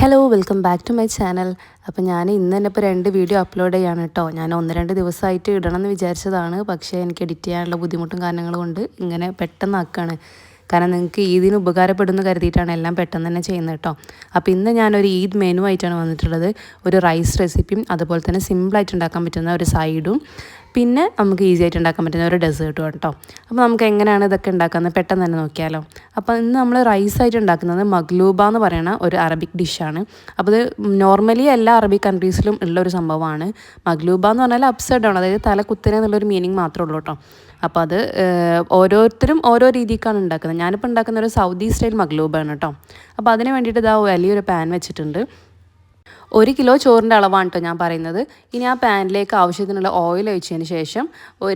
Hello welcome back to my channel അപ്പോൾ ഞാൻ ഇന്ന് തന്നെ ഇപ്പോൾ രണ്ട് വീഡിയോ അപ്ലോഡ് ചെയ്യാണ് കേട്ടോ ഞാൻ ഒന്ന് രണ്ട് ദിവസമായിട്ട് ഇടണം എന്ന് വിചാരിച്ചതാണ്. പക്ഷേ എനിക്ക് എഡിറ്റ് ചെയ്യാനുള്ള ബുദ്ധിമുട്ടും കാരണങ്ങളും കൊണ്ട് ഇങ്ങനെ പെട്ടെന്ന് ആക്കുകയാണ് കാരണം നിങ്ങൾക്ക് ഈദിന് ഉപകാരപ്പെടുന്നു കരുതിയിട്ടാണ് എല്ലാം പെട്ടെന്ന് തന്നെ ചെയ്യുന്നത് കേട്ടോ അപ്പോൾ ഇന്ന് ഞാനൊരു ഈദ് മെനു ആയിട്ടാണ് വന്നിട്ടുള്ളത്. ഒരു റൈസ് റെസിപ്പിയും അതുപോലെ തന്നെ സിമ്പിളായിട്ട് ഉണ്ടാക്കാൻ പറ്റുന്ന ഒരു സൈഡും പിന്നെ നമുക്ക് ഈസി ആയിട്ട് ഉണ്ടാക്കാൻ പറ്റുന്ന ഒരു ഡെസേർട്ടും കേട്ടോ അപ്പോൾ നമുക്ക് എങ്ങനെയാണ് ഇതൊക്കെ ഉണ്ടാക്കുന്നത് പെട്ടെന്ന് തന്നെ നോക്കിയാലോ. അപ്പോൾ ഇന്ന് നമ്മൾ റൈസ് ആയിട്ട് ഉണ്ടാക്കുന്നത് മഗ്ലൂബ എന്ന് പറയുന്ന ഒരു അറബിക് ഡിഷാണ് അപ്പോൾ ഇത് നോർമലി എല്ലാ അറബിക് കൺട്രീസിലും ഉള്ള ഒരു സംഭവമാണ്. മഗ്ലൂബ എന്ന് പറഞ്ഞാൽ അപ്സൈഡ് ആണ്. അതായത് തല കുത്തനെ എന്നുള്ളൊരു മീനിങ് മാത്രമേ ഉള്ളൂ കേട്ടോ അപ്പോൾ അത് ഓരോരുത്തരും ഓരോ രീതിക്കാണ് ഉണ്ടാക്കുന്നത്. ഞാനിപ്പോൾ ഉണ്ടാക്കുന്ന ഒരു സൗദി സ്റ്റൈൽ മഗ്ലൂബാണ് കേട്ടോ അപ്പോൾ അതിന് വേണ്ടിയിട്ട് ഇതാ വലിയൊരു പാൻ വെച്ചിട്ടുണ്ട്. ഒരു കിലോ ചോറിന്റെ അളവാണ് കേട്ടോ ഞാൻ പറയുന്നത്. ഇനി ആ പാനിലേക്ക് ആവശ്യത്തിനുള്ള ഓയിൽ ഒഴിച്ചതിന് ശേഷം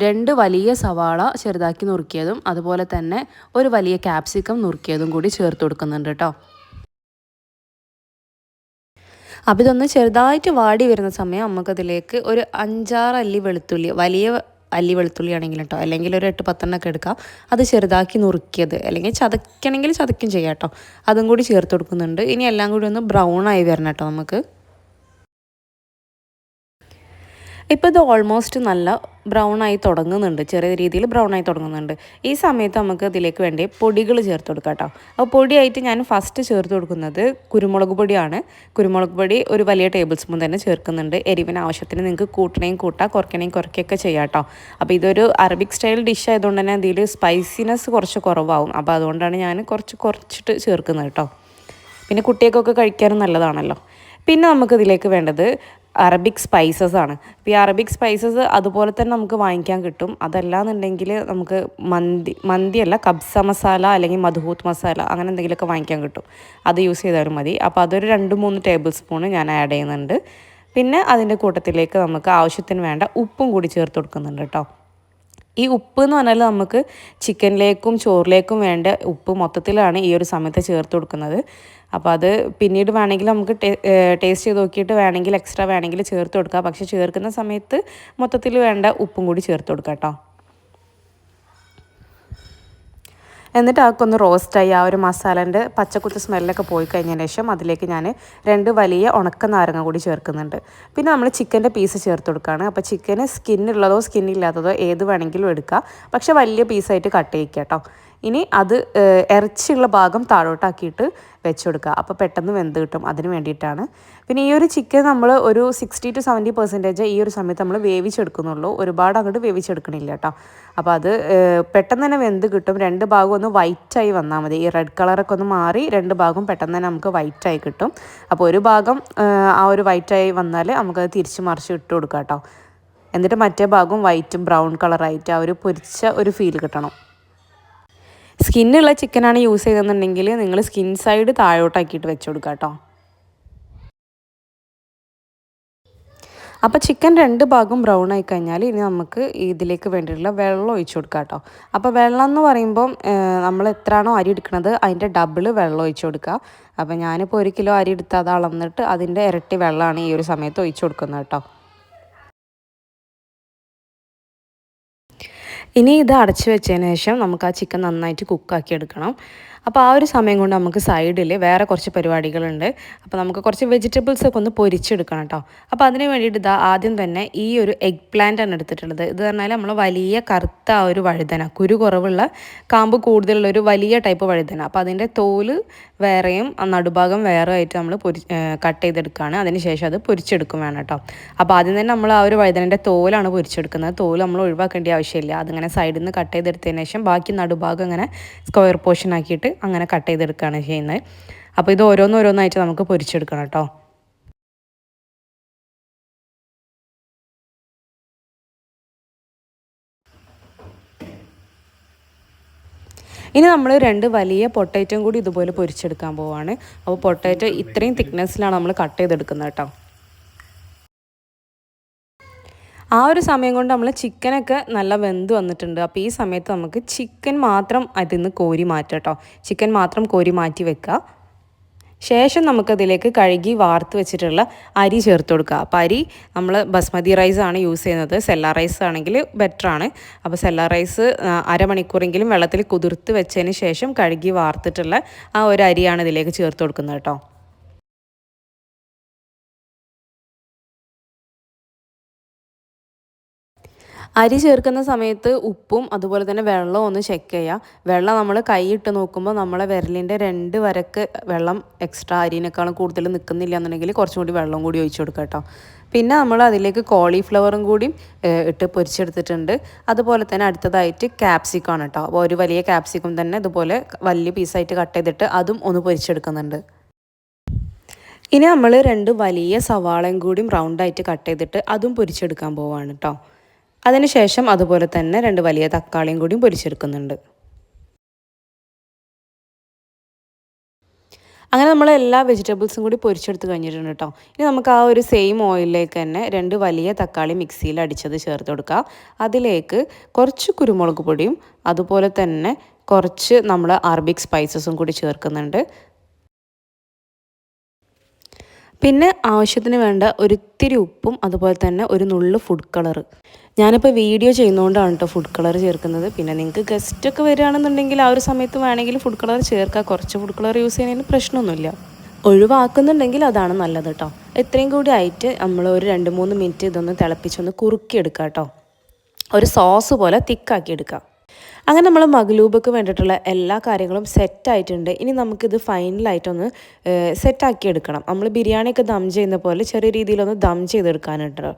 രണ്ട് വലിയ സവാള ചെറുതാക്കി നുറുക്കിയതും അതുപോലെ തന്നെ ഒരു വലിയ ക്യാപ്സിക്കം നുറുക്കിയതും കൂടി ചേർത്ത് കൊടുക്കുന്നുണ്ട് കേട്ടോ അപ്പോൾ ഇതൊന്ന് ചെറുതായിട്ട് വാടി വരുന്ന സമയം നമുക്കതിലേക്ക് ഒരു അഞ്ചാറ് അല്ലി വെളുത്തുള്ളി വലിയ അല്ലി വെളുത്തുള്ളി ആണെങ്കിലും കേട്ടോ അല്ലെങ്കിൽ ഒരു എട്ട് പത്തെണ്ണൊക്കെ എടുക്കാം. അത് ചെറുതാക്കി നുറുക്കിയത് അല്ലെങ്കിൽ ചതക്കണമെങ്കിൽ ചതക്കും ചെയ്യാം കേട്ടോ അതും കൂടി ചേർത്ത് കൊടുക്കുന്നുണ്ട്. ഇനി എല്ലാം കൂടി ഒന്ന് ബ്രൗൺ ആയി വരണം കേട്ടോ നമുക്ക്. ഇപ്പോൾ ഇത് ഓൾമോസ്റ്റ് നല്ല ബ്രൗൺ ആയി തുടങ്ങുന്നുണ്ട്. ചെറിയ രീതിയിൽ ബ്രൗൺ ആയി തുടങ്ങുന്നുണ്ട്. ഈ സമയത്ത് നമുക്ക് ഇതിലേക്ക് വേണ്ടി പൊടികൾ ചേർത്ത് കൊടുക്കാം കേട്ടോ അപ്പോൾ പൊടിയായിട്ട് ഞാൻ ഫസ്റ്റ് ചേർത്ത് കൊടുക്കുന്നത് കുരുമുളക് പൊടിയാണ്. കുരുമുളക് പൊടി ഒരു വലിയ ടേബിൾ സ്പൂൺ തന്നെ ചേർക്കുന്നുണ്ട്. എരിവിന് ആവശ്യത്തിന് നിങ്ങൾക്ക് കൂട്ടണേയും കൂട്ടാം കുറയ്ക്കണേയും കുറയ്ക്കുകയൊക്കെ ചെയ്യാം കേട്ടോ അപ്പോൾ ഇതൊരു അറബിക് സ്റ്റൈൽ ഡിഷ് ആയതുകൊണ്ട് തന്നെ ഇതിൽ സ്പൈസിനെസ് കുറച്ച് കുറവാകും അപ്പോൾ അതുകൊണ്ടാണ് ഞാൻ കുറച്ച് കുറച്ചിട്ട് ചേർക്കുന്നത് കേട്ടോ പിന്നെ കുട്ടികൾക്കൊക്കെ കഴിക്കാനും നല്ലതാണല്ലോ. പിന്നെ നമുക്കിതിലേക്ക് വേണ്ടത് അറബിക് സ്പൈസസ് ആണ്. ഇപ്പോൾ ഈ അറബിക് സ്പൈസസ് അതുപോലെ തന്നെ നമുക്ക് വാങ്ങിക്കാൻ കിട്ടും. അതല്ലാന്നുണ്ടെങ്കിൽ നമുക്ക് മന്തി മന്തിയല്ല കബ്സ മസാല അല്ലെങ്കിൽ മധുഹൂത്ത് മസാല അങ്ങനെ എന്തെങ്കിലുമൊക്കെ വാങ്ങിക്കാൻ കിട്ടും. അത് യൂസ് ചെയ്താലും മതി. അപ്പോൾ അതൊരു രണ്ട് മൂന്ന് ടേബിൾ സ്പൂൺ ഞാൻ ആഡ് ചെയ്യുന്നുണ്ട്. പിന്നെ അതിന്റെ കൂട്ടത്തിലേക്ക് നമുക്ക് ആവശ്യത്തിന് വേണ്ട ഉപ്പും കൂടി ചേർത്ത് കൊടുക്കുന്നുണ്ട് കേട്ടോ. ഈ ഉപ്പ് എന്ന് പറഞ്ഞാൽ നമുക്ക് ചിക്കനിലേക്കും ചോറിലേക്കും വേണ്ട ഉപ്പ് മൊത്തത്തിലാണ് ഈ ഒരു സമയത്ത് ചേർത്ത് കൊടുക്കുന്നത്. അപ്പോൾ അത് പിന്നീട് വേണമെങ്കിൽ നമുക്ക് ടേസ്റ്റ് ചെയ്ത് നോക്കിയിട്ട് വേണമെങ്കിൽ എക്സ്ട്രാ വേണമെങ്കിൽ ചേർത്ത് കൊടുക്കാം. പക്ഷേ ചേർക്കുന്ന സമയത്ത് മൊത്തത്തിൽ വേണ്ട ഉപ്പും കൂടി ചേർത്ത് കൊടുക്കാം കേട്ടോ എന്നിട്ട് അതൊക്കെ റോസ്റ്റായി ആ ഒരു മസാലേന്റെ പച്ചക്കുത്ത് സ്മെല്ലൊക്കെ പോയി കഴിഞ്ഞതിന് ശേഷം അതിലേക്ക് ഞാൻ രണ്ട് വലിയ ഉണക്ക നാരങ്ങ കൂടി ചേർക്കുന്നുണ്ട്. പിന്നെ നമ്മൾ ചിക്കന്റെ പീസ് ചേർത്ത് കൊടുക്കുകയാണ് അപ്പോൾ ചിക്കന് സ്കിന്നുള്ളതോ സ്കിന്നില്ലാത്തതോ ഏത് വേണമെങ്കിലും എടുക്കാം. പക്ഷേ വലിയ പീസായിട്ട് കട്ട് ചെയ്യിക്കുക കേട്ടോ ഇനി അത് ഇറച്ചിയുള്ള ഭാഗം താഴോട്ടാക്കിയിട്ട് വെച്ച് കൊടുക്കുക അപ്പോൾ പെട്ടെന്ന് വെന്ത് കിട്ടും. അതിന് വേണ്ടിയിട്ടാണ്. പിന്നെ ഈ ഒരു ചിക്കൻ നമ്മൾ ഒരു സിക്സ്റ്റി ടു സെവന്റി പെർസെന്റേജ് ഈ ഒരു സമയത്ത് നമ്മൾ വേവിച്ചെടുക്കുന്നുള്ളൂ. ഒരുപാട് അങ്ങോട്ട് വേവിച്ചെടുക്കണില്ല കേട്ടോ അപ്പോൾ അത് പെട്ടെന്ന് തന്നെ വെന്ത് കിട്ടും. രണ്ട് ഭാഗം ഒന്ന് വൈറ്റായി വന്നാൽ മതി. ഈ റെഡ് കളറൊക്കെ ഒന്ന് മാറി രണ്ട് ഭാഗം പെട്ടെന്ന് തന്നെ നമുക്ക് വൈറ്റായി കിട്ടും. അപ്പോൾ ഒരു ഭാഗം ആ ഒരു വൈറ്റായി വന്നാൽ നമുക്കത് തിരിച്ച് മറിച്ച് ഇട്ട് കൊടുക്കാം കേട്ടോ എന്നിട്ട് മറ്റേ ഭാഗം വൈറ്റും ബ്രൗൺ കളറായിട്ട് ആ ഒരു പൊരിച്ച ഒരു ഫീൽ കിട്ടണം. സ്കിന്നുള്ള ചിക്കനാണ് യൂസ് ചെയ്തെന്നുണ്ടെങ്കിൽ നിങ്ങൾ സ്കിൻ സൈഡ് താഴോട്ടാക്കിയിട്ട് വെച്ച് കേട്ടോ. അപ്പോൾ ചിക്കൻ രണ്ട് ഭാഗം ബ്രൗൺ ആയി കഴിഞ്ഞാൽ ഇനി നമുക്ക് ഇതിലേക്ക് വേണ്ടിയിട്ടുള്ള വെള്ളം ഒഴിച്ചു കൊടുക്കുക കേട്ടോ. അപ്പോൾ വെള്ളം എന്ന് പറയുമ്പം നമ്മൾ എത്രയാണോ അരി എടുക്കുന്നത് അതിന്റെ ഡബിൾ വെള്ളം ഒഴിച്ചു കൊടുക്കുക. അപ്പോൾ ഞാനിപ്പോൾ ഒരു കിലോ അരി എടുത്ത് അത് അളന്നിട്ട് അതിന്റെ ഇരട്ടി വെള്ളമാണ് ഈ ഒരു സമയത്ത് ഒഴിച്ചു കൊടുക്കുന്നത് കേട്ടോ. ഇനി ഇത് അടച്ചു വെച്ചതിന് ശേഷം നമുക്ക് ആ ചിക്കൻ നന്നായിട്ട് കുക്കാക്കി എടുക്കണം. അപ്പോൾ ആ ഒരു സമയം കൊണ്ട് നമുക്ക് സൈഡിൽ വേറെ കുറച്ച് പരിപാടികളുണ്ട്. അപ്പോൾ നമുക്ക് കുറച്ച് വെജിറ്റബിൾസ് ഒക്കെ ഒന്ന് പൊരിച്ചെടുക്കണം കേട്ടോ അപ്പോൾ അതിന് വേണ്ടിയിട്ട് ഇതാ ആദ്യം തന്നെ ഈ ഒരു എഗ് പ്ലാന്റ് ആണ് എടുത്തിട്ടുള്ളത്. ഇത് പറഞ്ഞാൽ നമ്മൾ വലിയ കറുത്ത ആ ഒരു വഴുതന കുരു കുറവുള്ള കാമ്പ് കൂടുതലുള്ള ഒരു വലിയ ടൈപ്പ് വഴുതന. അപ്പോൾ അതിന്റെ തോൽ വേറെയും നടുഭാഗം വേറെ ആയിട്ട് നമ്മൾ പൊരി കട്ട് ചെയ്തെടുക്കുകയാണ് അതിന് ശേഷം അത് പൊരിച്ചെടുക്കും വേണം കേട്ടോ അപ്പോൾ ആദ്യം തന്നെ നമ്മൾ ആ ഒരു വഴുതനന്റെ തോലാണ് പൊരിച്ചെടുക്കുന്നത്. തോൽ നമ്മൾ ഒഴിവാക്കേണ്ട ആവശ്യമില്ല. അതിങ്ങനെ സൈഡിൽ നിന്ന് കട്ട് ചെയ്തെടുത്തതിന് ശേഷം ബാക്കി നടുഭാഗം ഇങ്ങനെ സ്ക്വയർ പോർഷൻ ആക്കിയിട്ട് അങ്ങനെ കട്ട് ചെയ്തെടുക്കുകയാണ് ചെയ്യുന്നത്. അപ്പോൾ ഇത് ഓരോന്നോരോന്നായിട്ട് നമുക്ക് പൊരിച്ചെടുക്കണം കേട്ടോ. ഇനി നമ്മൾ രണ്ട് വലിയ പൊട്ടേറ്റോയും കൂടി ഇതുപോലെ പൊരിച്ചെടുക്കാൻ പോവാണ്. അപ്പോൾ പൊട്ടേറ്റോ ഇത്രയും തിക്നെസ്സിലാണ് നമ്മൾ കട്ട് ചെയ്തെടുക്കുന്നത് കേട്ടോ. ആ ഒരു സമയം കൊണ്ട് നമ്മൾ ചിക്കനൊക്കെ നല്ല വെന്ത് വന്നിട്ടുണ്ട്. അപ്പോൾ ഈ സമയത്ത് നമുക്ക് ചിക്കൻ മാത്രം അതിൽ നിന്ന് കോരി മാറ്റാം കേട്ടോ ചിക്കൻ മാത്രം കോരി മാറ്റി വെക്കുക ശേഷം നമുക്കതിലേക്ക് കഴുകി വാർത്ത് വെച്ചിട്ടുള്ള അരി ചേർത്ത് കൊടുക്കുക അപ്പോൾ അരി നമ്മൾ ബസ്മതി റൈസ് ആണ് യൂസ് ചെയ്യുന്നത്. സെല്ല റൈസ് ആണെങ്കിൽ ബെറ്ററാണ് അപ്പോൾ സെല്ല റൈസ് അരമണിക്കൂറെങ്കിലും വെള്ളത്തിൽ കുതിർത്ത് വെച്ചതിന് ശേഷം കഴുകി വാർത്തിട്ടുള്ള ആ ഒരു അരിയാണ് ഇതിലേക്ക് ചേർത്ത് കൊടുക്കുന്നത് കേട്ടോ അരി ചേർക്കുന്ന സമയത്ത് ഉപ്പും അതുപോലെ തന്നെ വെള്ളവും ഒന്ന് ചെക്ക് ചെയ്യുക വെള്ളം നമ്മൾ കൈയിട്ട് നോക്കുമ്പോൾ നമ്മളെ വിരലിന്റെ രണ്ട് വരക്ക് വെള്ളം എക്സ്ട്രാ അരിനേക്കാളും കൂടുതൽ നിൽക്കുന്നില്ല എന്നുണ്ടെങ്കിൽ കുറച്ചും കൂടി വെള്ളം കൂടി ഒഴിച്ചു കൊടുക്കുക കേട്ടോ പിന്നെ നമ്മൾ അതിലേക്ക് കോളിഫ്ലവറും കൂടി ഇട്ട് പൊരിച്ചെടുത്തിട്ടുണ്ട്. അതുപോലെ തന്നെ അടുത്തതായിട്ട് ക്യാപ്സിക്കാണ് കേട്ടോ അപ്പോൾ ഒരു വലിയ ക്യാപ്സിക്കം തന്നെ ഇതുപോലെ വലിയ പീസായിട്ട് കട്ട് ചെയ്തിട്ട് അതും ഒന്ന് പൊരിച്ചെടുക്കുന്നുണ്ട്. ഇനി നമ്മൾ രണ്ട് വലിയ സവാളയും കൂടിയും റൗണ്ടായിട്ട് കട്ട് ചെയ്തിട്ട് അതും പൊരിച്ചെടുക്കാൻ പോവാണ് കേട്ടോ അതിനുശേഷം അതുപോലെ തന്നെ രണ്ട് വലിയ തക്കാളിയും കൂടി പൊരിച്ചെടുക്കുന്നുണ്ട്. അങ്ങനെ നമ്മൾ എല്ലാ വെജിറ്റബിൾസും കൂടി പൊരിച്ചെടുത്ത് കഴിഞ്ഞിട്ടുണ്ട് കേട്ടോ. ഇനി നമുക്ക് ആ ഒരു സെയിം ഓയിലിലേക്ക് തന്നെ രണ്ട് വലിയ തക്കാളി മിക്സിയിൽ അടിച്ചത് ചേർത്ത് കൊടുക്കുക അതിലേക്ക് കുറച്ച് കുരുമുളക് പൊടിയും അതുപോലെ തന്നെ കുറച്ച് നമ്മൾ അറബിക് സ്പൈസസും കൂടി ചേർക്കുന്നുണ്ട്. പിന്നെ ആവശ്യത്തിന് വേണ്ട ഒരിത്തിരി ഉപ്പും അതുപോലെ തന്നെ ഒരു നുള്ളു ഫുഡ് കളർ ഞാനിപ്പോൾ വീഡിയോ ചെയ്യുന്നതുകൊണ്ടാണ് കേട്ടോ ഫുഡ് കളർ ചേർക്കുന്നത്. പിന്നെ നിങ്ങൾക്ക് ഗസ്റ്റൊക്കെ വരികയാണെന്നുണ്ടെങ്കിൽ ആ ഒരു സമയത്ത് വേണമെങ്കിൽ ഫുഡ് കളർ ചേർക്കുക കുറച്ച് ഫുഡ് കളർ യൂസ് ചെയ്യുന്നതിന് പ്രശ്നമൊന്നുമില്ല. ഒഴിവാക്കുന്നുണ്ടെങ്കിൽ അതാണ് നല്ലത് കേട്ടോ ഇത്രയും കൂടി ആയിട്ട് നമ്മൾ ഒരു രണ്ട് മൂന്ന് മിനിറ്റ് ഇതൊന്ന് തിളപ്പിച്ചൊന്ന് കുറുക്കിയെടുക്കുക കേട്ടോ ഒരു സോസ് പോലെ തിക്കാക്കി എടുക്കുക അങ്ങനെ നമ്മൾ മഗ്ലൂബക്ക് വേണ്ടിയിട്ടുള്ള എല്ലാ കാര്യങ്ങളും സെറ്റായിട്ടുണ്ട് ഇനി നമുക്കിത് ഫൈനലായിട്ടൊന്ന് സെറ്റാക്കി എടുക്കണം. നമ്മൾ ബിരിയാണിയൊക്കെ ദം ചെയ്യുന്ന പോലെ ചെറിയ രീതിയിലൊന്ന് ദം ചെയ്തെടുക്കാനുണ്ടല്ലോ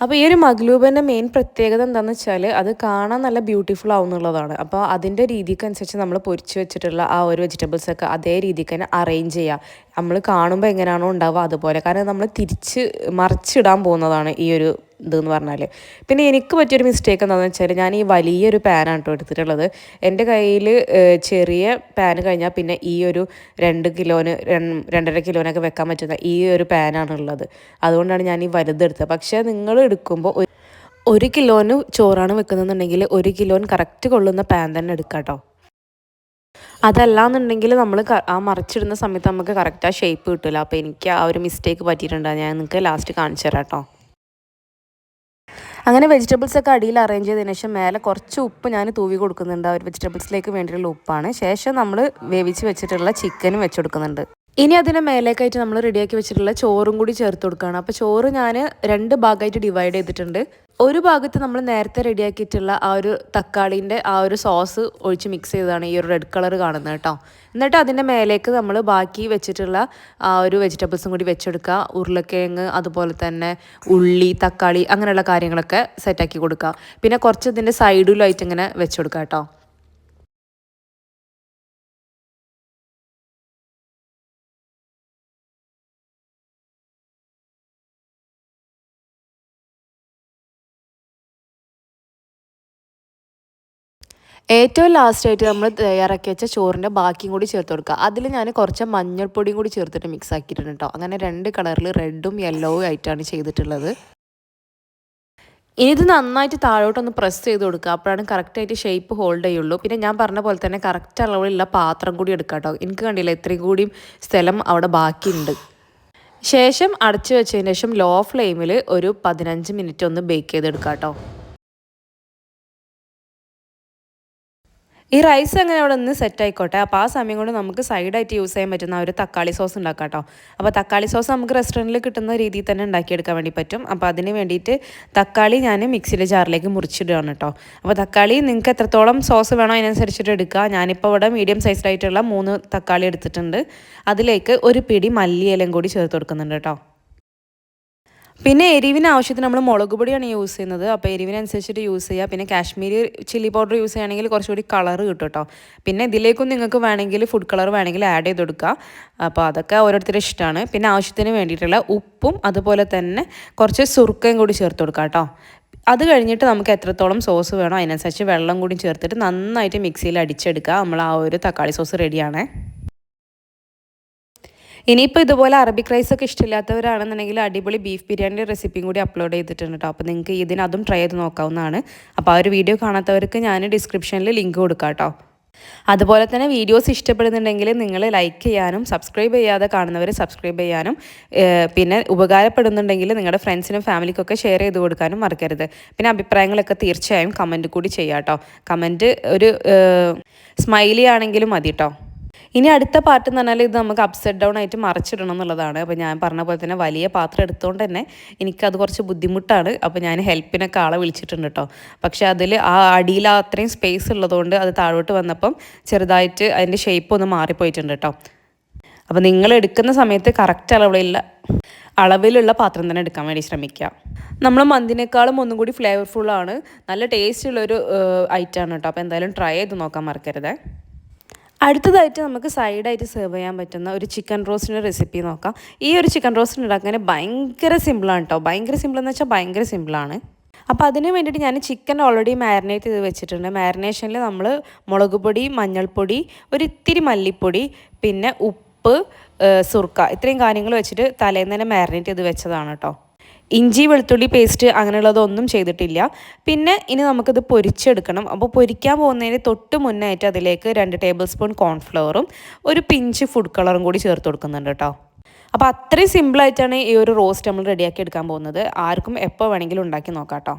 അപ്പോൾ ഈ ഒരു മഗ്ലൂബിന്റെ മെയിൻ പ്രത്യേകത എന്താണെന്ന് വെച്ചാൽ അത് കാണാൻ നല്ല ബ്യൂട്ടിഫുൾ ആവുന്നുള്ളതാണ് അപ്പോൾ അതിന്റെ രീതിക്കനുസരിച്ച് നമ്മൾ പൊരിച്ച് വെച്ചിട്ടുള്ള ആ ഒരു വെജിറ്റബിൾസൊക്കെ അതേ രീതിക്ക് തന്നെ അറേഞ്ച് ചെയ്യുക നമ്മൾ കാണുമ്പോൾ എങ്ങനെയാണോ ഉണ്ടാവുക അതുപോലെ. കാരണം നമ്മൾ തിരിച്ച് മറിച്ചിടാൻ പോകുന്നതാണ് ഈ ഒരു ഇതെന്ന് പറഞ്ഞാൽ പിന്നെ എനിക്ക് പറ്റിയൊരു മിസ്റ്റേക്ക് എന്താണെന്ന് വെച്ചാൽ ഞാൻ ഈ വലിയൊരു പാനാണ് കേട്ടോ എടുത്തിട്ടുള്ളത്. എന്റെ കയ്യിൽ ചെറിയ പാൻ കഴിഞ്ഞാൽ പിന്നെ ഈ ഒരു രണ്ട് കിലോന് രണ്ടര കിലോനൊക്കെ വെക്കാൻ പറ്റുന്ന ഈ ഒരു പാനാണ് ഉള്ളത്. അതുകൊണ്ടാണ് ഞാൻ ഈ വലുതെടുത്തത് പക്ഷേ നിങ്ങൾ എടുക്കുമ്പോൾ ഒരു കിലോന് ചോറാണ് വെക്കുന്നതെന്നുണ്ടെങ്കിൽ ഒരു കിലോന് കറക്റ്റ് കൊള്ളുന്ന പാൻ തന്നെ എടുക്കാം കേട്ടോ അതല്ലാന്നുണ്ടെങ്കിൽ നമ്മൾ ആ മറിച്ചിടുന്ന സമയത്ത് നമുക്ക് കറക്റ്റ് ആ ഷേപ്പ് കിട്ടില്ല അപ്പോൾ എനിക്ക് ആ ഒരു മിസ്റ്റേക്ക് പറ്റിയിട്ടുണ്ടാകും ഞാൻ നിങ്ങൾക്ക് ലാസ്റ്റ് കാണിച്ചു തരാം കേട്ടോ അങ്ങനെ വെജിറ്റബിൾസ് ഒക്കെ അടിയിൽ അറേഞ്ച് ചെയ്തതിന് ശേഷം മേലെ കുറച്ച് ഉപ്പ് ഞാൻ തൂവി കൊടുക്കുന്നുണ്ട്. ആ ഒരു വെജിറ്റബിൾസിലേക്ക് വേണ്ടിയിട്ടുള്ള ഉപ്പാണ്. ശേഷം നമ്മൾ വേവിച്ച് വെച്ചിട്ടുള്ള ചിക്കനും വെച്ച് കൊടുക്കുന്നുണ്ട്. ഇനി അതിന് മേലേക്കായിട്ട് നമ്മൾ റെഡിയാക്കി വെച്ചിട്ടുള്ള ചോറും കൂടി ചേർത്ത് കൊടുക്കുകയാണ്. അപ്പോൾ ചോറ് ഞാൻ രണ്ട് ഭാഗമായിട്ട് ഡിവൈഡ് ചെയ്തിട്ടുണ്ട്. ഒരു ഭാഗത്ത് നമ്മൾ നേരത്തെ റെഡിയാക്കിയിട്ടുള്ള ആ ഒരു തക്കാളീന്റെ ആ ഒരു സോസ് ഒഴിച്ച് മിക്സ് ചെയ്തതാണ് ഈ ഒരു റെഡ് കളർ കാണുന്നത് കേട്ടോ. എന്നിട്ട് അതിന്റെ മേലേക്ക് നമ്മൾ ബാക്കി വെച്ചിട്ടുള്ള ആ ഒരു വെജിറ്റബിൾസും കൂടി വെച്ചെടുക്കുക. ഉരുളക്കിഴങ്ങ് അതുപോലെ തന്നെ ഉള്ളി തക്കാളി അങ്ങനെയുള്ള കാര്യങ്ങളൊക്കെ സെറ്റാക്കി കൊടുക്കുക. പിന്നെ കുറച്ച് ഇതിന്റെ സൈഡിലായിട്ട് ഇങ്ങനെ വെച്ചെടുക്കുക കേട്ടോ. ഏറ്റവും ലാസ്റ്റായിട്ട് നമ്മൾ തയ്യാറാക്കി വെച്ച ചോറിന്റെ ബാക്കിയും കൂടി ചേർത്ത് കൊടുക്കുക. അതിൽ ഞാൻ കുറച്ച് മഞ്ഞൾപ്പൊടിയും കൂടി ചേർത്തിട്ട് മിക്സ് ആക്കിയിട്ടുണ്ട് കേട്ടോ അങ്ങനെ രണ്ട് കളറിൽ റെഡും യെല്ലോവും ആയിട്ടാണ് ചെയ്തിട്ടുള്ളത്. ഇനി ഇത് നന്നായിട്ട് താഴോട്ടൊന്ന് പ്രസ് ചെയ്ത് കൊടുക്കുക. അപ്പോഴാണ് കറക്റ്റായിട്ട് ഷേപ്പ് ഹോൾഡ് ചെയ്യുള്ളൂ. പിന്നെ ഞാൻ പറഞ്ഞ പോലെ തന്നെ കറക്റ്റ് അളവിലുള്ള പാത്രം കൂടി എടുക്കുക കേട്ടോ എനിക്ക് കണ്ടില്ല ഇത്രയും കൂടിയും സ്ഥലം അവിടെ ബാക്കിയുണ്ട്. ശേഷം അടച്ചു വെച്ചതിന് ശേഷം ലോ ഫ്ലെയിമിൽ ഒരു പതിനഞ്ച് മിനിറ്റ് ഒന്ന് ബേക്ക് ചെയ്തെടുക്കാം കേട്ടോ ഈ റൈസ് അങ്ങനെ അവിടെ ഒന്ന് സെറ്റ് ആയിക്കോട്ടെ? അപ്പോൾ ആ സമയം കൊണ്ട് നമുക്ക് സൈഡായിട്ട് യൂസ് ചെയ്യാൻ പറ്റുന്ന ഒരു തക്കാളി സോസ് ഉണ്ടാക്കാം കേട്ടോ അപ്പോൾ തക്കാളി സോസ് നമുക്ക് റെസ്റ്റോറന്റിൽ കിട്ടുന്ന രീതിയിൽ തന്നെ ഉണ്ടാക്കിയെടുക്കാൻ വേണ്ടി പറ്റും. അപ്പോൾ അതിന് വേണ്ടിയിട്ട് തക്കാളി ഞാൻ മിക്സിയിലെ ജാറിലേക്ക് മുറിച്ചിടുകയാണ് കേട്ടോ അപ്പോൾ തക്കാളി നിങ്ങൾക്ക് എത്രത്തോളം സോസ് വേണോ അതിനനുസരിച്ചിട്ട് എടുക്കുക. ഞാനിപ്പോൾ ഇവിടെ മീഡിയം സൈസിലായിട്ടുള്ള മൂന്ന് തക്കാളി എടുത്തിട്ടുണ്ട്. അതിലേക്ക് ഒരു പിടി മല്ലിയിലയും കൂടി ചേർത്ത് കൊടുക്കുന്നുണ്ട് കേട്ടോ പിന്നെ എരിവിന് ആവശ്യത്തിന് നമ്മൾ മുളക് പൊടിയാണ് യൂസ് ചെയ്യുന്നത്. അപ്പോൾ എരിവിനനുസരിച്ചിട്ട് യൂസ് ചെയ്യുക പിന്നെ കാശ്മീരി ചില്ലി പൗഡർ യൂസ് ചെയ്യുകയാണെങ്കിൽ കുറച്ചുകൂടി കളർ കിട്ടും കേട്ടോ. പിന്നെ ഇതിലേക്കും നിങ്ങൾക്ക് വേണമെങ്കിൽ ഫുഡ് കളർ വേണമെങ്കിൽ ആഡ് ചെയ്ത് കൊടുക്കുക അപ്പോൾ അതൊക്കെ ഓരോരുത്തരുടെ ഇഷ്ടമാണ്. പിന്നെ ആവശ്യത്തിന് വേണ്ടിയിട്ടുള്ള ഉപ്പും അതുപോലെ തന്നെ കുറച്ച് സുർക്കയും കൂടി ചേർത്ത് കൊടുക്കുക കേട്ടോ. അത് കഴിഞ്ഞിട്ട് നമുക്ക് എത്രത്തോളം സോസ് വേണോ അതിനനുസരിച്ച് വെള്ളം കൂടി ചേർത്തിട്ട് നന്നായിട്ട് മിക്സിയിൽ അടിച്ചെടുക്കുക നമ്മൾ ആ ഒരു തക്കാളി സോസ് റെഡിയാണേ ഇനിയിപ്പോൾ ഇതുപോലെ അറബിക് റൈസ് ഒക്കെ ഇഷ്ടമില്ലാത്തവരാണെന്നുണ്ടെങ്കിൽ അടിപൊളി ബീഫ് ബിരിയാണി റെസിപ്പിയും കൂടി അപ്ലോഡ് ചെയ്തിട്ടുണ്ട് കേട്ടോ അപ്പോൾ നിങ്ങൾക്ക് ഇതിന് അതും ട്രൈ ചെയ്ത് നോക്കാവുന്നതാണ്. അപ്പോൾ ആ ഒരു വീഡിയോ കാണാത്തവർക്ക് ഞാൻ ഡിസ്ക്രിപ്ഷനിൽ ലിങ്ക് കൊടുക്കാം കേട്ടോ അതുപോലെ തന്നെ വീഡിയോസ് ഇഷ്ടപ്പെടുന്നുണ്ടെങ്കിൽ നിങ്ങൾ ലൈക്ക് ചെയ്യാനും സബ്സ്ക്രൈബ് ചെയ്യാതെ കാണുന്നവർ സബ്സ്ക്രൈബ് ചെയ്യാനും പിന്നെ ഉപകാരപ്പെടുന്നുണ്ടെങ്കിൽ നിങ്ങളുടെ ഫ്രണ്ട്സിനും ഫാമിലിക്കൊക്കെ ഷെയർ ചെയ്ത് കൊടുക്കാനും മറക്കരുത്. പിന്നെ അഭിപ്രായങ്ങളൊക്കെ തീർച്ചയായും കമന്റ് കൂടി ചെയ്യാം കേട്ടോ കമന്റ് ഒരു സ്മൈലി ആണെങ്കിലും മതി കേട്ടോ ഇനി അടുത്ത പാർട്ട് എന്ന് പറഞ്ഞാൽ ഇത് നമുക്ക് അപ്സെറ്റ് ഡൗൺ ആയിട്ട് മറിച്ചിടണം എന്നുള്ളതാണ്. അപ്പോൾ ഞാൻ പറഞ്ഞ പോലെ തന്നെ വലിയ പാത്രം എടുത്തുകൊണ്ട് തന്നെ എനിക്കത് കുറച്ച് ബുദ്ധിമുട്ടാണ്. അപ്പോൾ ഞാൻ ഹെൽപ്പിനൊക്കെ ആളെ വിളിച്ചിട്ടുണ്ട് കേട്ടോ. പക്ഷേ അതിൽ ആ അടിയിൽ അത്രയും സ്പേസ് ഉള്ളതുകൊണ്ട് അത് താഴോട്ട് വന്നപ്പം ചെറുതായിട്ട് അതിന്റെ ഷേപ്പ് ഒന്ന് മാറിപ്പോയിട്ടുണ്ട് കേട്ടോ. അപ്പോൾ നിങ്ങൾ എടുക്കുന്ന സമയത്ത് കറക്റ്റ് അളവിലുള്ള അളവിലുള്ള പാത്രം തന്നെ എടുക്കാൻ വേണ്ടി ശ്രമിക്കുക. നമ്മൾ മന്തിനേക്കാളും ഒന്നും കൂടി ഫ്ലേവർഫുള്ളാണ് നല്ല ടേസ്റ്റ് ടേസ്റ്റുള്ളൊരു ഐറ്റമാണ് കേട്ടോ. അപ്പോൾ എന്തായാലും ട്രൈ ചെയ്ത് നോക്കാൻ മറക്കരുത്. അടുത്തതായിട്ട് നമുക്ക് സൈഡായിട്ട് സെർവ് ചെയ്യാൻ പറ്റുന്ന ഒരു ചിക്കൻ റോസ്റ്റിന്റെ റെസിപ്പി നോക്കാം. ഈ ഒരു ചിക്കൻ റോസ്റ്റ് ഉണ്ടാക്കാൻ ഭയങ്കര സിമ്പിളാണ് കേട്ടോ ഭയങ്കര സിമ്പിൾ എന്ന് വെച്ചാൽ ഭയങ്കര സിമ്പിളാണ് അപ്പോൾ അതിന് വേണ്ടിയിട്ട് ഞാൻ ചിക്കൻ ഓൾറെഡി മാരിനേറ്റ് ചെയ്ത് വെച്ചിട്ടുണ്ട്. മാരിനേഷനിൽ നമ്മൾ മുളക് പൊടി മഞ്ഞൾപ്പൊടി ഒരു ഇത്തിരി മല്ലിപ്പൊടി പിന്നെ ഉപ്പ് സുർക്ക. ഇത്രയും കാര്യങ്ങൾ വെച്ചിട്ട് തലേന്ന് തന്നെ മാരിനേറ്റ് ചെയ്ത് വെച്ചതാണ് കേട്ടോ ഇഞ്ചി വെളുത്തുള്ളി പേസ്റ്റ് അങ്ങനെയുള്ളതൊന്നും ചെയ്തിട്ടില്ല. പിന്നെ ഇനി നമുക്കിത് പൊരിച്ചെടുക്കണം. അപ്പോൾ പൊരിക്കാൻ പോകുന്നതിന് തൊട്ട് മുന്നായിട്ട് അതിലേക്ക് രണ്ട് ടേബിൾ സ്പൂൺ കോൺഫ്ലവറും ഒരു പിഞ്ച് ഫുഡ് കളറും കൂടി ചേർത്ത് കൊടുക്കുന്നുണ്ട് കേട്ടോ അപ്പോൾ അത്രയും സിമ്പിളായിട്ടാണ് ഈ ഒരു റോസ്റ്റ് നമ്മൾ റെഡിയാക്കി എടുക്കാൻ പോകുന്നത്. ആർക്കും എപ്പോൾ വേണമെങ്കിലും ഉണ്ടാക്കി നോക്കാം കേട്ടോ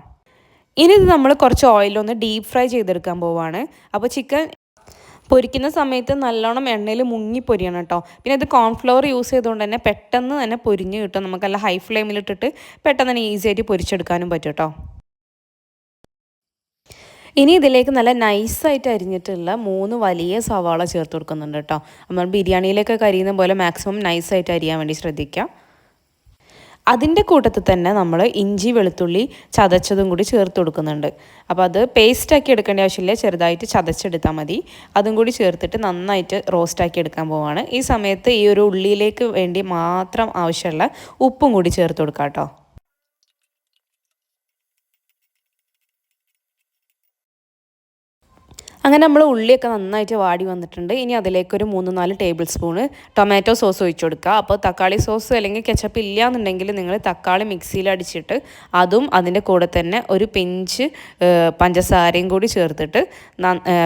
ഇനി ഇത് നമ്മൾ കുറച്ച് ഓയിലൊന്ന് ഡീപ്പ് ഫ്രൈ ചെയ്തെടുക്കാൻ പോവുകയാണ് അപ്പോൾ ചിക്കൻ പൊരിക്കുന്ന സമയത്ത് നല്ലോണം എണ്ണയിൽ മുങ്ങി പൊരിയണം കേട്ടോ. പിന്നെ ഇത് കോൺഫ്ലവർ യൂസ് ചെയ്തുകൊണ്ട് തന്നെ പെട്ടെന്ന് തന്നെ പൊരിഞ്ഞ് കിട്ടും. നമുക്കല്ല ഹൈ ഫ്ലെയിമിലിട്ടിട്ട് പെട്ടെന്ന് തന്നെ ഈസി ആയിട്ട് പൊരിച്ചെടുക്കാനും പറ്റും കേട്ടോ. ഇനി ഇതിലേക്ക് നല്ല നൈസായിട്ട് അരിഞ്ഞിട്ടുള്ള മൂന്ന് വലിയ സവാള ചേർത്ത് കൊടുക്കുന്നുണ്ട് കേട്ടോ. നമ്മൾ ബിരിയാണിയിലേക്കൊക്കെ അരിയുന്ന പോലെ മാക്സിമം നൈസായിട്ട് അരിയാൻ വേണ്ടി ശ്രദ്ധിക്കാം. അതിന്റെ കൂട്ടത്തിൽ തന്നെ നമ്മൾ ഇഞ്ചി വെളുത്തുള്ളി ചതച്ചതും കൂടി ചേർത്ത് കൊടുക്കുന്നുണ്ട്. അപ്പോൾ അത് പേസ്റ്റാക്കി എടുക്കേണ്ട ആവശ്യമില്ല ചെറുതായിട്ട് ചതച്ചെടുത്താൽ മതി. അതും കൂടി ചേർത്തിട്ട് നന്നായിട്ട് റോസ്റ്റാക്കി എടുക്കാൻ പോവാണ്. ഈ സമയത്ത് ഈ ഒരു ഉള്ളിയിലേക്ക് വേണ്ടി മാത്രം ആവശ്യമുള്ള ഉപ്പും കൂടി ചേർത്ത് കൊടുക്കാം കേട്ടോ. അങ്ങനെ നമ്മൾ ഉള്ളിയൊക്കെ നന്നായിട്ട് വാടി വന്നിട്ടുണ്ട്. ഇനി അതിലേക്ക് ഒരു മൂന്ന് നാല് ടേബിൾ സ്പൂൺ ടൊമാറ്റോ സോസ് ഒഴിച്ചു കൊടുക്കുക. അപ്പോൾ തക്കാളി സോസ് അല്ലെങ്കിൽ കെച്ചപ്പ് ഇല്ല എന്നുണ്ടെങ്കിൽ നിങ്ങൾ തക്കാളി മിക്സിയിൽ അടിച്ചിട്ട് അതും അതിന്റെ കൂടെ തന്നെ ഒരു പിഞ്ച് പഞ്ചസാരയും കൂടി ചേർത്തിട്ട്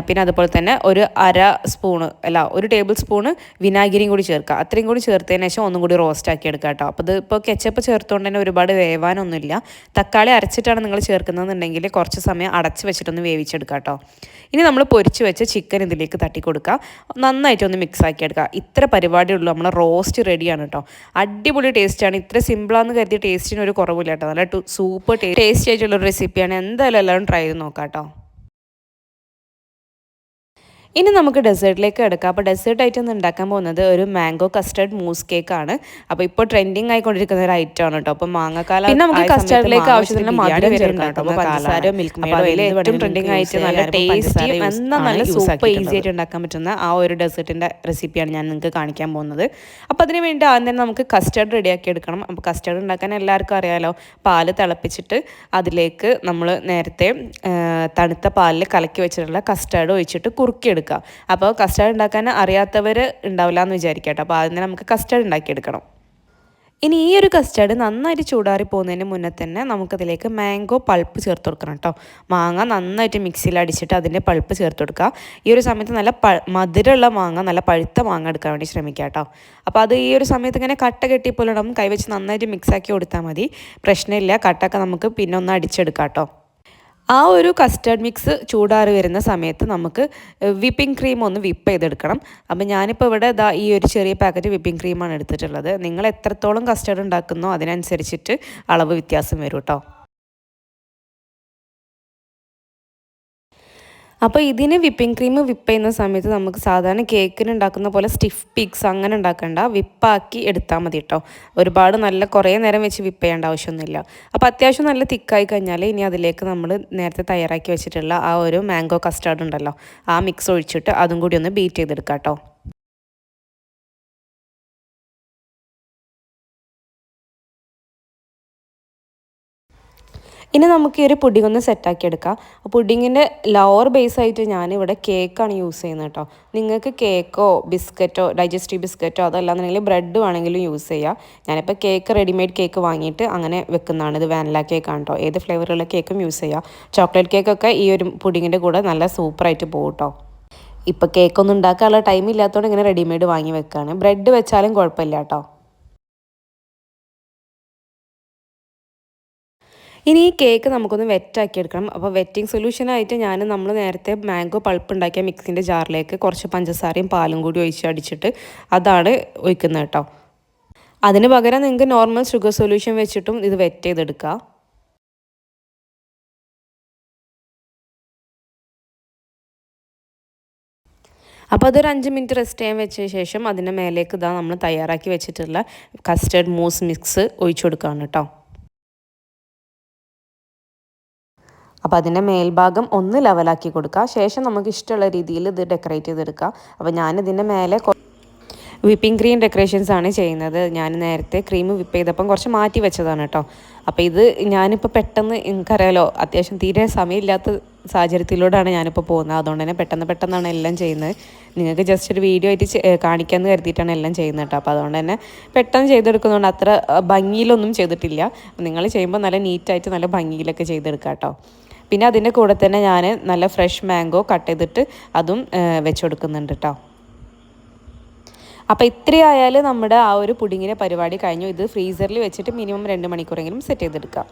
പിന്നെ അതുപോലെ തന്നെ ഒരു അര സ്പൂണ് അല്ല ഒരു ടേബിൾ സ്പൂണ് വിനാഗിരിയും കൂടി ചേർക്കുക. അത്രയും കൂടി ചേർത്തതിന് ശേഷം ഒന്നും കൂടി റോസ്റ്റ് ആക്കി എടുക്കുക കേട്ടോ. അപ്പോൾ ഇത് കെച്ചപ്പ് ചേർത്തുകൊണ്ട് തന്നെ ഒരുപാട് വേവാനൊന്നുമില്ല. തക്കാളി അരച്ചിട്ടാണ് നിങ്ങൾ ചേർക്കുന്നതെന്നുണ്ടെങ്കിൽ കുറച്ച് സമയം അടച്ച് വെച്ചിട്ടൊന്ന് വേവിച്ചെടുക്കുക കേട്ടോ. ഇനി നമ്മൾ പൊരിച്ച് വെച്ച ചിക്കൻ ഇതിലേക്ക് തട്ടി കൊടുക്കുക നന്നായിട്ട് ഒന്ന് മിക്സ് ആക്കി എടുക്കുക ഇത്ര പരിപാടിയുള്ളൂ നമ്മൾ റോസ്റ്റ് റെഡിയാണ് കേട്ടോ അടിപൊളി ടേസ്റ്റാണ് ഇത്ര സിമ്പിളാന്ന് കരുതിയ ടേസ്റ്റിന് ഒരു കുറവില്ല കേട്ടോ നല്ല സൂപ്പർ ടേസ്റ്റ് ആയിട്ടുള്ള ഒരു റെസിപ്പിയാണ് എന്തായാലും എല്ലാവരും ട്രൈ ചെയ്ത് നോക്കാം കേട്ടോ ഇനി നമുക്ക് ഡെസേർട്ടിലേക്ക് എടുക്കാം അപ്പോൾ ഡെസേർട്ട് ഐറ്റം ഉണ്ടാക്കാൻ പോകുന്നത് ഒരു മാംഗോ കസ്റ്റർഡ് മൂസ് കേക്ക് ആണ്. അപ്പോൾ ഇപ്പോൾ ട്രെൻഡിങ് ആയിക്കൊണ്ടിരിക്കുന്ന ഒരു ഐറ്റം ആണ് കേട്ടോ. അപ്പോൾ മാങ്ങക്കാല പിന്നെ നമുക്ക് കസ്റ്റർഡിലേക്ക് ആവശ്യത്തിന് മധുരം പഞ്ചസാര മിൽക്ക് ഏറ്റവും ട്രെൻഡിങ് ആയിട്ട് നല്ല ടേസ്റ്റി എന്നാൽ നല്ല സൂപ്പർ ഈസി ആയിട്ട് ഉണ്ടാക്കാൻ പറ്റുന്ന ആ ഒരു ഡെസേർട്ടിന്റെ റെസിപ്പിയാണ് ഞാൻ നിങ്ങൾക്ക് കാണിക്കാൻ പോകുന്നത്. അപ്പോൾ അതിന് വേണ്ടി ആദ്യം തന്നെ നമുക്ക് കസ്റ്റർഡ് റെഡിയാക്കി എടുക്കണം. അപ്പോൾ കസ്റ്റർഡ് ഉണ്ടാക്കാൻ എല്ലാവർക്കും അറിയാമല്ലോ പാൽ തിളപ്പിച്ചിട്ട് അതിലേക്ക് നമ്മൾ നേരത്തെ തണുത്ത പാലിൽ കലക്കി വെച്ചിട്ടുള്ള കസ്റ്റർഡ് ഒഴിച്ചിട്ട് കുറുക്കിയെടുക്കുക എടുക്കുക അപ്പോൾ കസ്റ്റാർഡ് ഉണ്ടാക്കാൻ അറിയാത്തവർ ഉണ്ടാവില്ല എന്ന് വിചാരിക്കട്ടോ അപ്പോൾ ആദ്യം നമുക്ക് കസ്റ്റാർഡ് ഉണ്ടാക്കിയെടുക്കണം. ഇനി ഈ ഒരു കസ്റ്റാർഡ് നന്നായിട്ട് ചൂടാറി പോകുന്നതിന് മുന്നേ തന്നെ നമുക്കതിലേക്ക് മാംഗോ പൾപ്പ് ചേർത്ത് കൊടുക്കണം കേട്ടോ. മാങ്ങ നന്നായിട്ട് മിക്സിയിൽ അടിച്ചിട്ട് അതിന്റെ പൾപ്പ് ചേർത്ത് കൊടുക്കുക. ഈ ഒരു സമയത്ത് നല്ല പ മധുരമുള്ള മാങ്ങ നല്ല പഴുത്ത മാങ്ങ എടുക്കാൻ വേണ്ടി ശ്രമിക്കുക കേട്ടോ. അപ്പോൾ അത് ഈ ഒരു സമയത്ത് ഇങ്ങനെ കട്ട കെട്ടിപ്പോലെ നമ്മൾ കൈവച്ച് നന്നായിട്ട് മിക്സാക്കി കൊടുത്താൽ മതി. പ്രശ്നമില്ല. കട്ടൊക്കെ നമുക്ക് പിന്നെ ഒന്ന് അടിച്ചെടുക്കാം കേട്ടോ. ആ ഒരു കസ്റ്റർഡ് മിക്സ് ചൂടാറി വരുന്ന സമയത്ത് നമുക്ക് വിപ്പിംഗ് ക്രീം ഒന്ന് വിപ്പ് ചെയ്തെടുക്കണം. അപ്പം ഞാനിപ്പോൾ ഇവിടെ ഇതാ ഈ ഒരു ചെറിയ പാക്കറ്റ് വിപ്പിംഗ് ക്രീമാണ് എടുത്തിട്ടുള്ളത്. നിങ്ങൾ എത്രത്തോളം കസ്റ്റർഡ് ഉണ്ടാക്കുന്നോ അതിനനുസരിച്ചിട്ട് അളവ് വ്യത്യാസം വരും കേട്ടോ അപ്പോൾ ഇതിന് വിപ്പിംഗ് ക്രീം വിപ്പ് ചെയ്യുന്ന സമയത്ത് നമുക്ക് സാധാരണ കേക്കിന് ഉണ്ടാക്കുന്ന പോലെ സ്റ്റിഫ് പീക്സ് അങ്ങനെ ഉണ്ടാക്കണ്ട. വിപ്പാക്കി എടുത്താൽ മതി കേട്ടോ ഒരുപാട് നല്ല കുറേ നേരം വെച്ച് വിപ്പ് ചെയ്യേണ്ട ആവശ്യമൊന്നുമില്ല. അപ്പോൾ അത്യാവശ്യം നല്ല തിക്കായി കഴിഞ്ഞാൽ ഇനി അതിലേക്ക് നമ്മൾ നേരത്തെ തയ്യാറാക്കി വെച്ചിട്ടുള്ള ആ ഒരു മാംഗോ കസ്റ്റാർഡ് ഉണ്ടല്ലോ ആ മിക്സ് ഒഴിച്ചിട്ട് അതും കൂടി ഒന്ന് ബീറ്റ് ചെയ്തെടുക്കാം കേട്ടോ ഇനി നമുക്ക് ഈ ഒരു പുഡിംഗ് ഒന്ന് സെറ്റാക്കി എടുക്കാം. പുഡിങ്ങിന്റെ ലോവർ ബേസ് ആയിട്ട് ഞാനിവിടെ കേക്കാണ് യൂസ് ചെയ്യുന്നത് കേട്ടോ നിങ്ങൾക്ക് കേക്കോ ബിസ്ക്കറ്റോ ഡൈജസ്റ്റീവ് ബിസ്ക്കറ്റോ അതല്ലാന്നുണ്ടെങ്കിൽ ബ്രെഡ് വേണമെങ്കിലും യൂസ് ചെയ്യാം. ഞാനിപ്പോൾ കേക്ക് റെഡിമെയ്ഡ് കേക്ക് വാങ്ങിയിട്ട് അങ്ങനെ വെക്കുന്നതാണ്. ഇത് വാനില കേക്കാണ് കേട്ടോ ഏത് ഫ്ലേവറുള്ള കേക്കും യൂസ് ചെയ്യാം. ചോക്ലേറ്റ് കേക്കൊക്കെ ഈ ഒരു പുഡിങ്ങിന്റെ കൂടെ നല്ല സൂപ്പറായിട്ട് പോകും കേട്ടോ ഇപ്പോൾ കേക്കൊന്നും ഉണ്ടാക്കാനുള്ള ടൈം ഇല്ലാത്തതുകൊണ്ട് ഇങ്ങനെ റെഡിമെയ്ഡ് വാങ്ങി വെക്കുകയാണ് ബ്രെഡ് വെച്ചാലും കുഴപ്പമില്ല കേട്ടോ ഇനി ഈ കേക്ക് നമുക്കൊന്ന് വെറ്റാക്കി എടുക്കണം അപ്പോൾ വെറ്റിംഗ് സൊല്യൂഷനായിട്ട് ഞാൻ നമ്മൾ നേരത്തെ മാംഗോ പൾപ്പ് ഉണ്ടാക്കിയ മിക്സിന്റെ ജാറിലേക്ക് കുറച്ച് പഞ്ചസാരയും പാലും കൂടി ഒഴിച്ച് അടിച്ചിട്ട് അതാണ് ഒഴിക്കുന്നത് കേട്ടോ. അതിന് പകരം നിങ്ങൾക്ക് നോർമൽ ഷുഗർ സൊല്യൂഷൻ വെച്ചിട്ടും ഇത് വെറ്റ് ചെയ്തെടുക്കുക അപ്പോൾ അതൊരു അഞ്ച് മിനിറ്റ് റെസ്റ്റ് ചെയ്യാൻ വെച്ച ശേഷം അതിന്റെ മേലേക്ക് ഇതാ നമ്മൾ തയ്യാറാക്കി വെച്ചിട്ടുള്ള കസ്റ്റർഡ് മൂസ് മിക്സ് ഒഴിച്ചു കൊടുക്കുകയാണ് കേട്ടോ. അപ്പോൾ അതിന്റെ മേൽഭാഗം ഒന്ന് ലെവലാക്കി കൊടുക്കുക ശേഷം നമുക്ക് ഇഷ്ടമുള്ള രീതിയിൽ ഇത് ഡെക്കറേറ്റ് ചെയ്തെടുക്കുക അപ്പോൾ ഞാനിതിന്റെ മേലെ വിപ്പിംഗ് ക്രീം ഡെക്കറേഷൻസ് ആണ് ചെയ്യുന്നത്. ഞാൻ നേരത്തെ ക്രീം വിപ്പ് ചെയ്തപ്പം കുറച്ച് മാറ്റി വെച്ചതാണ് കേട്ടോ അപ്പോൾ ഇത് ഞാനിപ്പോൾ പെട്ടെന്ന് എനിക്കറിയാലോ അത്യാവശ്യം തീരെ സമയമില്ലാത്ത സാഹചര്യത്തിലൂടെയാണ് ഞാനിപ്പോൾ പോകുന്നത്. അതുകൊണ്ട് തന്നെ പെട്ടെന്ന് പെട്ടെന്നാണ് എല്ലാം ചെയ്യുന്നത്. നിങ്ങൾക്ക് ജസ്റ്റ് ഒരു വീഡിയോ ആയിട്ട് കാണിക്കാമെന്ന് കരുതിയിട്ടാണ് എല്ലാം ചെയ്യുന്നത് കേട്ടോ അപ്പോൾ അതുകൊണ്ട് തന്നെ പെട്ടെന്ന് ചെയ്തെടുക്കുന്നതുകൊണ്ട് അത്ര ഭംഗിയിലൊന്നും ചെയ്തിട്ടില്ല. നിങ്ങൾ ചെയ്യുമ്പോൾ നല്ല നീറ്റായിട്ട് നല്ല ഭംഗിയിലൊക്കെ ചെയ്തെടുക്കാം കേട്ടോ പിന്നെ അതിന്റെ കൂടെ തന്നെ ഞാൻ നല്ല ഫ്രഷ് മാംഗോ കട്ട് ചെയ്തിട്ട് അതും വെച്ച് കൊടുക്കുന്നുണ്ട് കേട്ടോ അപ്പോൾ ഇത്രയായാലും നമ്മുടെ ആ ഒരു പുഡിങ്ങിന്റെ പരിപാടി കഴിഞ്ഞു. ഇത് ഫ്രീസറിൽ വെച്ചിട്ട് മിനിമം രണ്ട് മണിക്കൂറെങ്കിലും സെറ്റ് ചെയ്തെടുക്കാം.